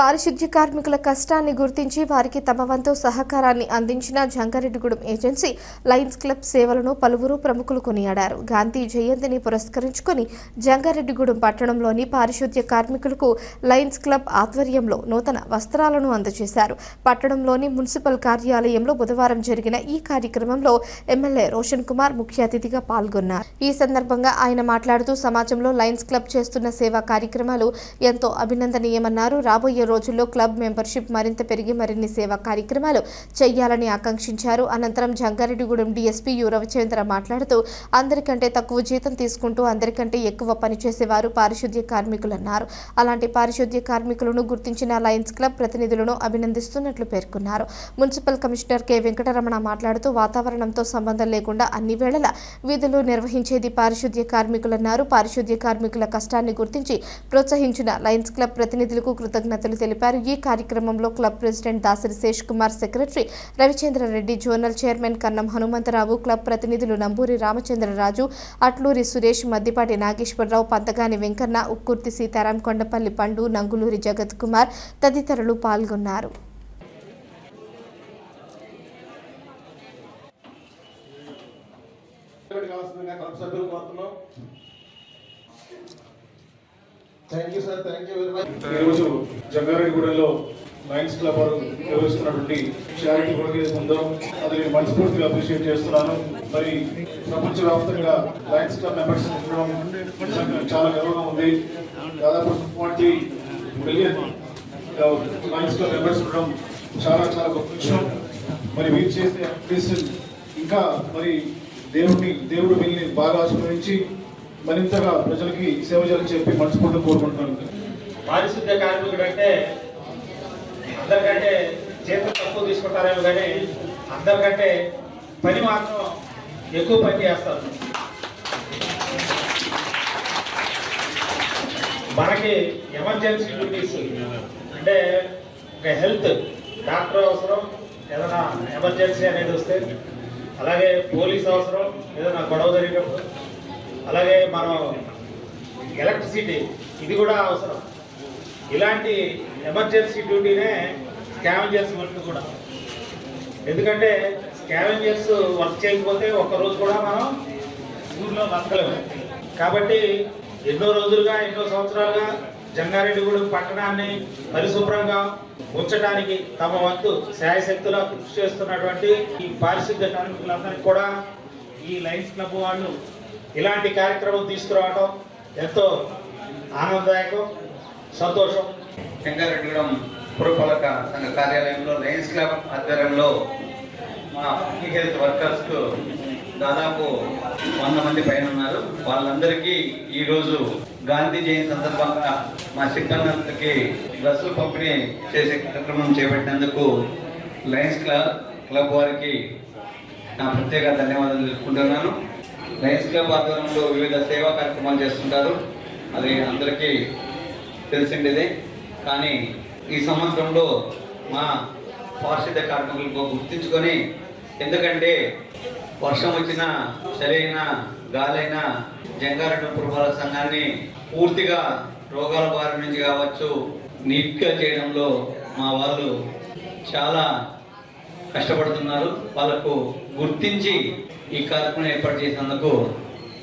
పారిశుద్ధ్య కార్మికుల కష్టాన్ని గుర్తించి వారికి తమ వంతు సహకారాన్ని అందించిన జంగారెడ్డిగూడెం ఏజెన్సీ లయన్స్ క్లబ్ సేవలను పలువురు ప్రముఖులు కొనియాడారు. గాంధీ జయంతిని పురస్కరించుకొని జంగారెడ్డిగూడెం పట్టణంలోని పారిశుద్ధ్య కార్మికులకు లయన్స్ క్లబ్ ఆధ్వర్యంలో నూతన వస్త్రాలను అందజేశారు. పట్టణంలోని మున్సిపల్ కార్యాలయంలో బుధవారం జరిగిన ఈ కార్యక్రమంలో ఎమ్మెల్యే రోషన్ కుమార్ ముఖ్య అతిథిగా పాల్గొన్నారు. ఈ సందర్భంగా ఆయన మాట్లాడుతూ సమాజంలో లయన్స్ క్లబ్ చేస్తున్న సేవా కార్యక్రమాలు ఎంతో అభినందనీయమన్నారు. రాబోయే రోజుల్లో క్లబ్ మెంబర్షిప్ మరింత పెరిగి మరిన్ని సేవా కార్యక్రమాలు చేయాలని ఆకాంక్షించారు. అనంతరం జంగారెడ్డిగూడెం డీఎస్పీ యు రవిచంద్ర మాట్లాడుతూ అందరికంటే తక్కువ జీతం తీసుకుంటూ అందరికంటే ఎక్కువ పనిచేసేవారు పారిశుద్ధ్య కార్మికులన్నారు అలాంటి పారిశుద్ధ్య కార్మికులను గుర్తించిన లయన్స్ క్లబ్ ప్రతినిధులను అభినందిస్తున్నట్లు పేర్కొన్నారు. Municipal commissioner K. వెంకటరమణ మాట్లాడుతూ వాతావరణంతో సంబంధం లేకుండా అన్ని వేళలా విధులు నిర్వహించేది పారిశుద్ధ్య కార్మికులన్నారు. పారిశుద్ధ్య కార్మికుల కష్టాన్ని గుర్తించి ప్రోత్సహించిన లయన్స్ క్లబ్ ప్రతినిధులకు కృతజ్ఞతలు తెలిపారు. ఈ కార్యక్రమంలో club president Dasari Shesh Kumar secretary Ravichandrareddy zonal chairman Kannam Hanumantharao club ప్రతినిధులు నంబూరి రామచంద్రరాజు అట్లూరి సురేష్ మద్దిపాటి నాగేశ్వరరావు పంతగాని వెంకన్న ఉక్కుర్తి సీతారాం కొండపల్లి పండు నంగులూరి జగత్ కుమార్ తదితరులు పాల్గొన్నారు. కావాల్సిందిగా క్లబ్ సభ్యులు కోరుతున్నాం. Thank you sir thank you very much ఈరోజు జంగారెడ్డిగూడెంలో లయన్స్ క్లబ్ వారు నిర్వహిస్తున్నటువంటి చారిటీ ప్రోగ్రెస్ ఉందో అది నేను మనస్ఫూర్తిగా అప్రిషియేట్ చేస్తున్నాను. మరి ప్రపంచవ్యాప్తంగా లయన్స్ క్లబ్ మెంబర్స్ ఉండడం చాలా గర్వంగా ఉంది. దాదాపు twenty million Lions club members ఉండడం చాలా చాలా గొప్ప విషయం. మరి వీరు చేసే యాక్టివిటీస్ ఇంకా మరి దేవుడిని దేవుడు వీళ్ళని బాగా ఆశీర్వదించి మరింతగా ప్రజలకి సేవ చేయాలని చెప్పి మనస్ఫూర్తిగా కోరుకుంటున్నాను. పారిశుద్ధ్య కార్మికుడు అంటే అందరికంటే జీతం తక్కువ తీసుకుంటారేమో కానీ అందరికంటే పని మాత్రం ఎక్కువ పని చేస్తారు. మనకి ఎమర్జెన్సీ డ్యూటీస్ అంటే ఒక హెల్త్ డాక్టర్ అవసరం ఏదైనా ఎమర్జెన్సీ అనేది వస్తే అలాగే పోలీస్ అవసరం ఏదైనా గొడవ జరిగినప్పుడు అలాగే మనం ఎలక్ట్రిసిటీ ఇది కూడా అవసరం. ఇలాంటి ఎమర్జెన్సీ డ్యూటీనే స్కావెంజర్స్ వర్క్ కూడా. ఎందుకంటే స్కావెంజర్స్ వర్క్ చేయకపోతే ఒక్క రోజు కూడా మనం ఊర్లో బతకలేము. కాబట్టి ఎన్నో రోజులుగా ఎన్నో సంవత్సరాలుగా జంగారెడ్డిగూడెం పట్టణాన్ని పరిశుభ్రంగా ఉంచడానికి తమ వంతు శాయశక్తులా కృషి చేస్తున్నటువంటి ఈ పారిశుద్ధ కార్మికులందరికీ కూడా ఈ లయన్స్ క్లబ్ వాళ్ళు ఇలాంటి కార్యక్రమం తీసుకురావడం ఎంతో ఆనందదాయకం సంతోషం. శంకరెడ్డిగూడెం పురపాలక సంఘ కార్యాలయంలో లయన్స్ క్లబ్ ఆధ్వర్యంలో మా హెల్త్ వర్కర్స్కు దాదాపు వంద మంది పైన ఉన్నారు వాళ్ళందరికీ ఈరోజు గాంధీ జయంతి సందర్భంగా మా సిబ్బందికి డ్రస్సులు పంపిణీ చేసే కార్యక్రమం చేపట్టినందుకు లయన్స్ క్లబ్ క్లబ్ వారికి నా ప్రత్యేక ధన్యవాదాలు తెలుపుకుంటున్నాను. లయన్స్ క్లబ్ ఆధ్వర్యంలో వివిధ సేవా కార్యక్రమాలు చేస్తుంటారు. అది అందరికీ తెలిసిండేదే. కానీ ఈ సంవత్సరంలో మా పారిశుద్ధ్య కార్మికులకు గుర్తించుకొని ఎందుకంటే వర్షం వచ్చినా సరైన గాలైనా జంగారెడ్డి పురపాల సంఘాన్ని పూర్తిగా రోగాల బారి నుంచి కావచ్చు నీట్గా చేయడంలో మా వాళ్ళు చాలా కష్టపడుతున్నారు. వాళ్ళకు గుర్తించి ఈ కార్యక్రమం ఏర్పాటు చేసినందుకు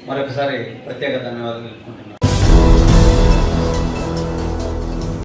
మరొకసారి ప్రత్యేక ధన్యవాదాలు తెలుపుకుంటున్నాను.